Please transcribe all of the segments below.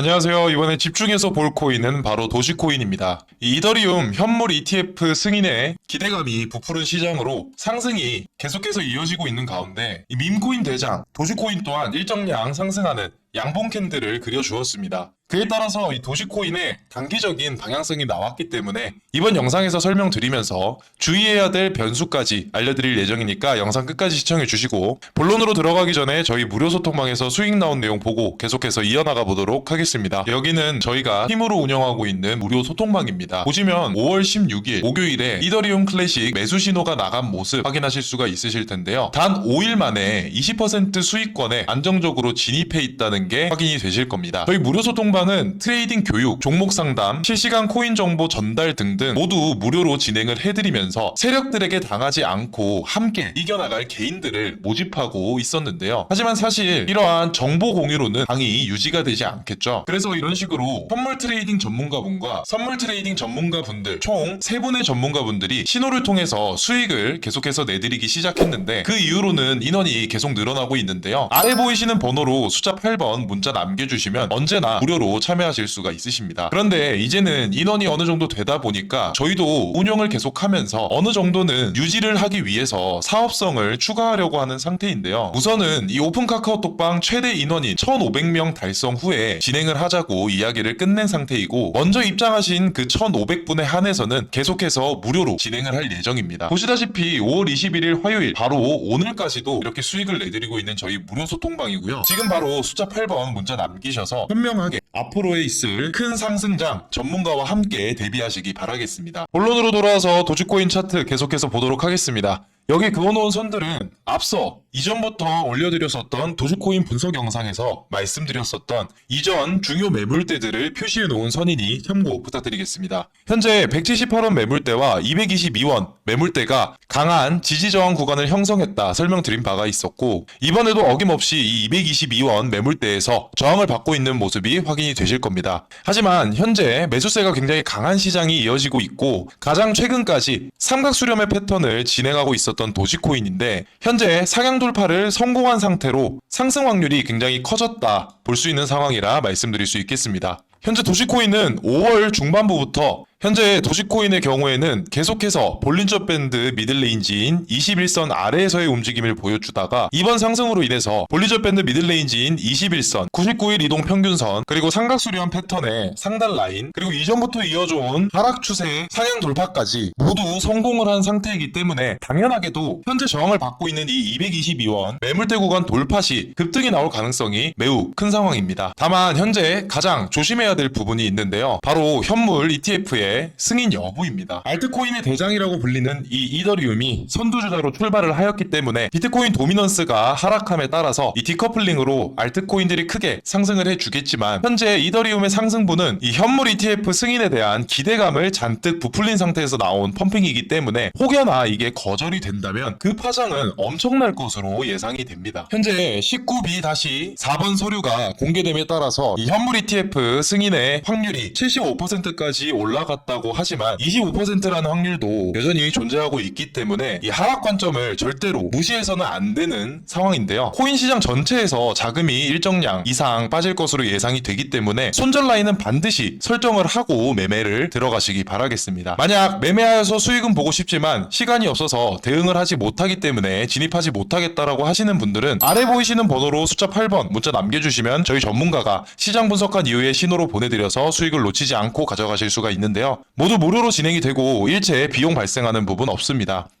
안녕하세요. 이번에 집중해서 볼 코인은 바로 도시코인입니다. 이 이더리움 현물 ETF 승인에 기대감이 부푸른 시장으로 상승이 계속해서 이어지고 있는 가운데 이 밈코인 대장 도시코인 또한 일정량 상승하는 양봉 캔들을 그려주었습니다. 그에 따라서 이 도시코인의 단기적인 방향성이 나왔기 때문에 이번 영상에서 설명드리면서 주의해야 될 변수까지 알려드릴 예정이니까 영상 끝까지 시청해 주시고 본론으로 들어가기 전에 저희 무료 소통방에서 수익 나온 내용 보고 계속해서 이어나가 보도록 하겠습니다. 여기는 저희가 팀으로 운영하고 있는 무료 소통방입니다. 보시면 5월 16일 목요일에 이더리움 클래식 매수 신호가 나간 모습 확인하실 수가 있으실 텐데요. 단 5일 만에 20% 수익권에 안정적으로 진입해 있다는 게 확인이 되실 겁니다. 저희 무료 소통방은 트레이딩 교육, 종목 상담, 실시간 코인 정보 전달 등등 모두 무료로 진행을 해드리면서 세력들에게 당하지 않고 함께 이겨나갈 개인들을 모집하고 있었는데요. 하지만 사실 이러한 정보 공유로는 방이 유지가 되지 않겠죠. 그래서 이런 식으로 선물 트레이딩 전문가분과 선물 트레이딩 전문가분들 총세 분의 전문가분들이 신호를 통해서 수익을 계속해서 내드리기 시작했는데 그 이후로는 인원이 계속 늘어나고 있는데요. 아래 보이시는 번호로 숫자 8번 문자 남겨주시면 언제나 무료로 참여하실 수가 있으십니다. 그런데 이제는 인원이 어느 정도 되다 보니까 저희도 운영을 계속하면서 어느 정도는 유지를 하기 위해서 사업성을 추가하려고 하는 상태인데요. 우선은 이 오픈 카카오톡방 최대 인원인 1,500명 달성 후에 진행을 하자고 이야기를 끝낸 상태이고 먼저 입장하신 그 1,500분에 한해서는 계속해서 무료로 진행을 할 예정입니다. 보시다시피 5월 21일 화요일 바로 오늘까지도 이렇게 수익을 내드리고 있는 저희 무료 소통방이고요. 지금 바로 숫자 8번 문자 남기셔서 현명하게 앞으로에 있을 큰 상승장 전문가와 함께 대비하시기 바라겠습니다. 본론으로 돌아와서 도지코인 차트 계속해서 보도록 하겠습니다. 여기 그어놓은 선들은 앞서 이전부터 올려드렸었던 도지코인 분석 영상에서 말씀드렸었던 이전 중요 매물대들을 표시해 놓은 선이니 참고 부탁드리겠습니다. 현재 178원 매물대와 222원 매물대가 강한 지지 저항 구간을 형성했다 설명드린 바가 있었고 이번에도 어김없이 이 222원 매물대에서 저항을 받고 있는 모습이 확인이 되실 겁니다. 하지만 현재 매수세가 굉장히 강한 시장이 이어지고 있고 가장 최근까지 삼각 수렴의 패턴을 진행하고 있었던 도지코인인데 현재 상향 돌파를 성공한 상태로 상승 확률이 굉장히 커졌다 볼 수 있는 상황이라 말씀드릴 수 있겠습니다. 현재 도시코인은 5월 중반부부터 현재 도시코인의 경우에는 계속해서 볼린저 밴드 미들레인지인 21선 아래에서의 움직임을 보여주다가 이번 상승으로 인해서 볼린저 밴드 미들레인지인 21선 99일 이동 평균선 그리고 삼각수렴 패턴의 상단 라인 그리고 이전부터 이어져온 하락 추세의 상향 돌파까지 모두 성공을 한 상태이기 때문에 당연하게도 현재 저항을 받고 있는 이 222원 매물대 구간 돌파 시 급등이 나올 가능성이 매우 큰 상황입니다. 다만 현재 가장 조심해야 될 부분이 있는데요. 바로 현물 ETF의 승인 여부입니다. 알트코인의 대장이라고 불리는 이 이더리움이 선두주자로 출발을 하였기 때문에 비트코인 도미넌스가 하락함에 따라서 이 디커플링으로 알트코인들이 크게 상승을 해주겠지만 현재 이더리움의 상승분은 이 현물 ETF 승인에 대한 기대감을 잔뜩 부풀린 상태에서 나온 펌핑이기 때문에 혹여나 이게 거절이 된다면 그 파장은 엄청날 것으로 예상이 됩니다. 현재 19B 다시 4번 서류가 공개됨에 따라서 이 현물 ETF 승인의 확률이 75%까지 올라 갔다고 하지만 25%라는 확률도 여전히 존재하고 있기 때문에 이 하락 관점을 절대로 무시해서는 안 되는 상황인데요. 코인 시장 전체에서 자금이 일정량 이상 빠질 것으로 예상이 되기 때문에 손절 라인은 반드시 설정을 하고 매매를 들어가시기 바라겠습니다. 만약 매매하여서 수익은 보고 싶지만 시간이 없어서 대응을 하지 못하기 때문에 진입하지 못하겠다라고 하시는 분들은 아래 보이시는 번호로 숫자 8번 문자 남겨주시면 저희 전문가가 시장 분석한 이후에 신호로 보내드려서 수익을 놓치지 않고 가져가실 수가 있는데요. 모두 무료로 진행이 되고 일체 비용 발생하는 부분 없습니다.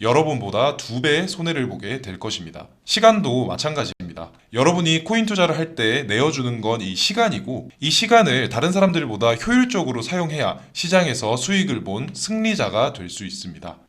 여러분보다 두 배의 손해를 보게 될 것입니다. 시간도 마찬가지입니다. 여러분이 코인 투자를 할 때 내어주는 건 이 시간이고 이 시간을 다른 사람들보다 효율적으로 사용해야 시장에서 수익을 본 승리자가 될 수 있습니다.